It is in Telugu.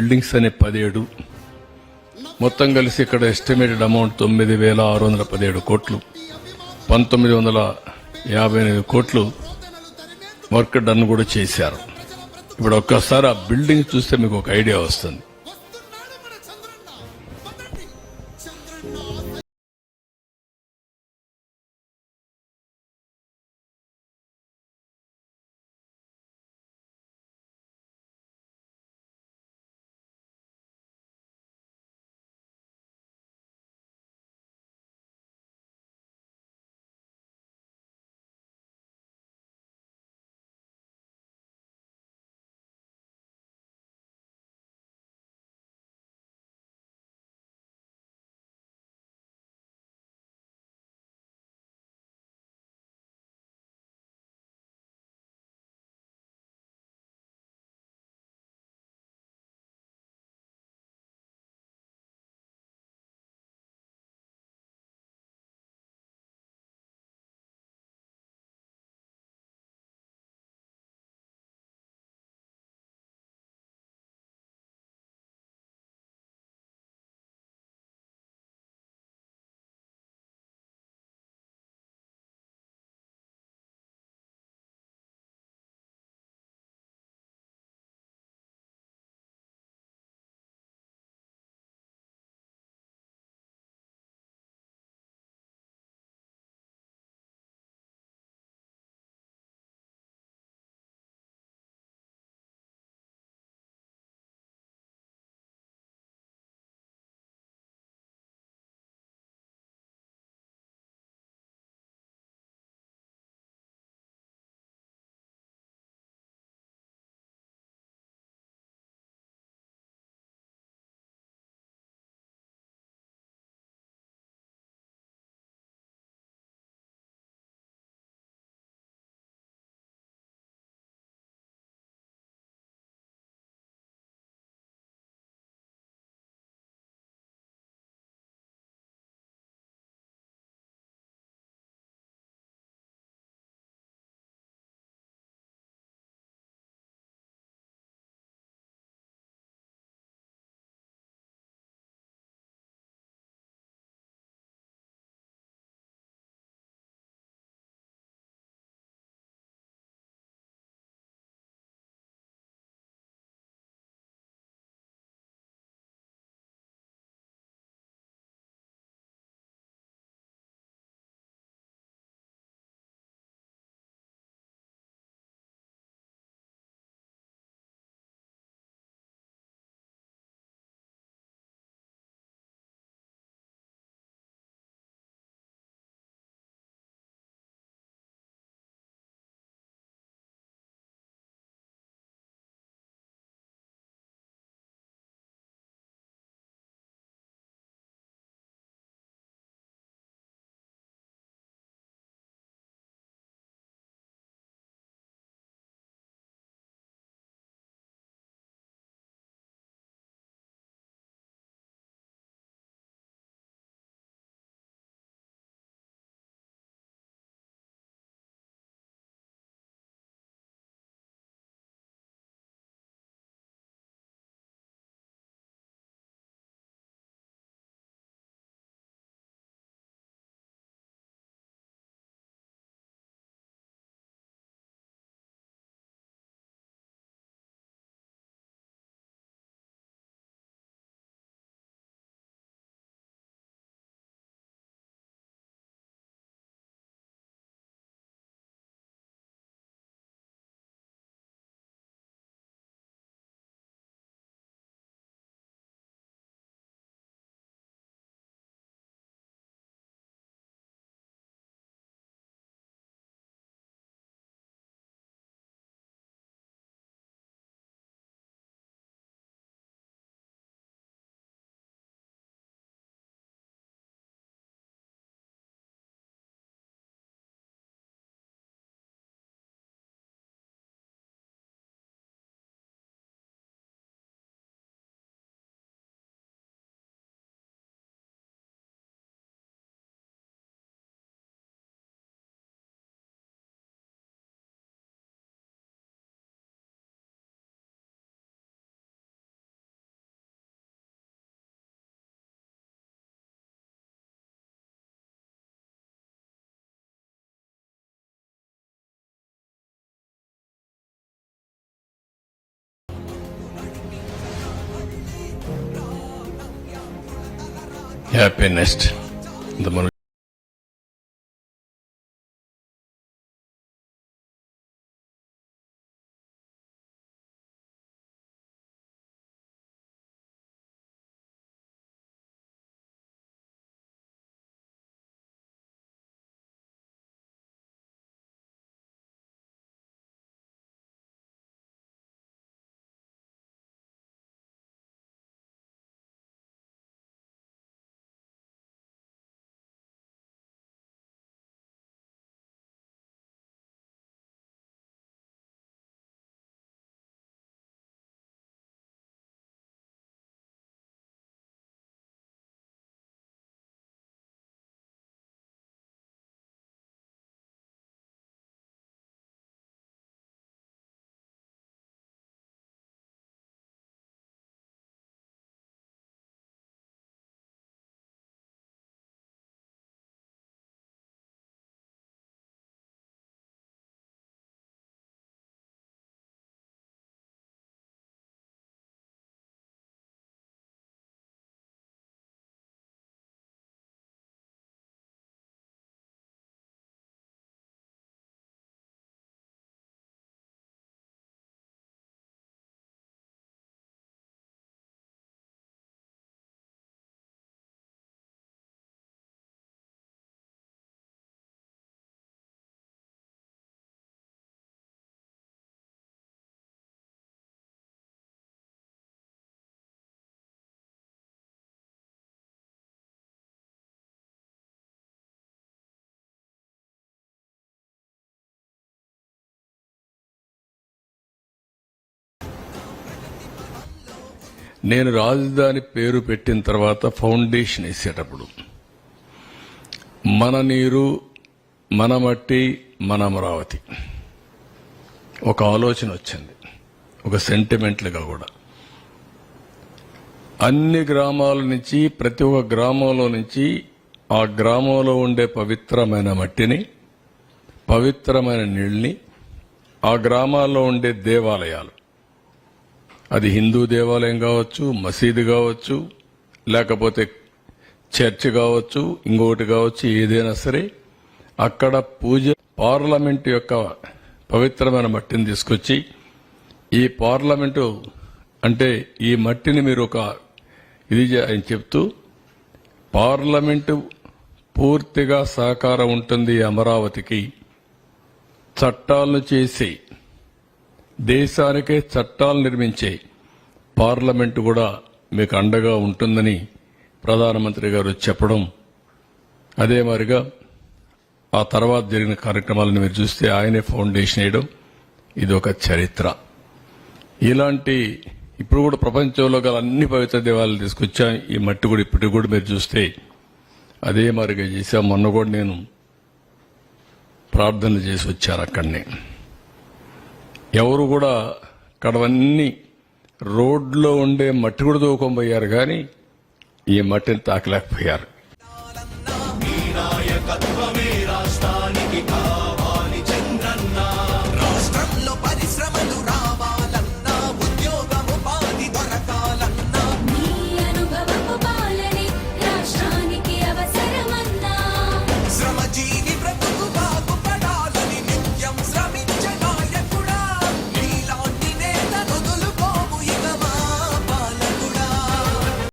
బిల్డింగ్స్ అనే పదిహేడు. మొత్తం కలిసి ఇక్కడ ఎస్టిమేటెడ్ అమౌంట్ తొమ్మిది వేల ఆరు వందల పదిహేడు కోట్లు. పంతొమ్మిది వందల యాభై ఎనిమిది కోట్లు వర్క్ డన్ కూడా చేశారు. ఇప్పుడు ఒక్కసారి ఆ బిల్డింగ్ చూస్తే మీకు ఒక ఐడియా వస్తుంది. happiness. The నేను రాజధాని పేరు పెట్టిన తర్వాత ఫౌండేషన్ వేసేటప్పుడు మన నీరు మన మట్టి మన అమరావతి. ఒక ఆలోచన వచ్చింది. ఒక సెంటిమెంట్లుగా కూడా. అన్ని గ్రామాల నుంచి ప్రతి ఒక్క గ్రామంలో నుంచి ఆ గ్రామంలో ఉండే పవిత్రమైన మట్టిని పవిత్రమైన నీళ్ళని ఆ గ్రామాల్లో ఉండే దేవాలయాలు అది హిందూ దేవాలయం కావచ్చు మసీదు కావచ్చు లేకపోతే చర్చ్ కావచ్చు ఇంకొకటి కావచ్చు ఏదైనా సరే అక్కడ పూజ పార్లమెంట్ యొక్క పవిత్రమైన మట్టిని తీసుకొచ్చి ఈ పార్లమెంటు అంటే ఈ మట్టిని మీరు ఒక ఇది అని చెప్తూ పార్లమెంటు పూర్తిగా సహకారం ఉంటుంది అమరావతికి చట్టాలను చేసి దేశానికే చట్టాలు నిర్మించే పార్లమెంటు కూడా మీకు అండగా ఉంటుందని ప్రధానమంత్రి గారు చెప్పడం అదే మాదిరిగా ఆ తర్వాత జరిగిన కార్యక్రమాలను మీరు చూస్తే ఆయనే ఫౌండేషన్ వేయడం ఇది ఒక చరిత్ర. ఇలాంటి ఇప్పుడు కూడా ప్రపంచంలో గల అన్ని పవిత్ర దేవాలయాలు తీసుకొచ్చాం ఈ మట్టి కూడా ఇప్పటికి కూడా మీరు చూస్తే అదే మాదిరిగా చేసాం మొన్న కూడా నేను ప్రార్థన చేసి వచ్చాను అక్కడనే. ఎవరు కూడా కడవన్నీ రోడ్లో ఉండే మట్టి కూడా దూకొని పోయారు కానీ ఈ మట్టిని తాకలేకపోయారు.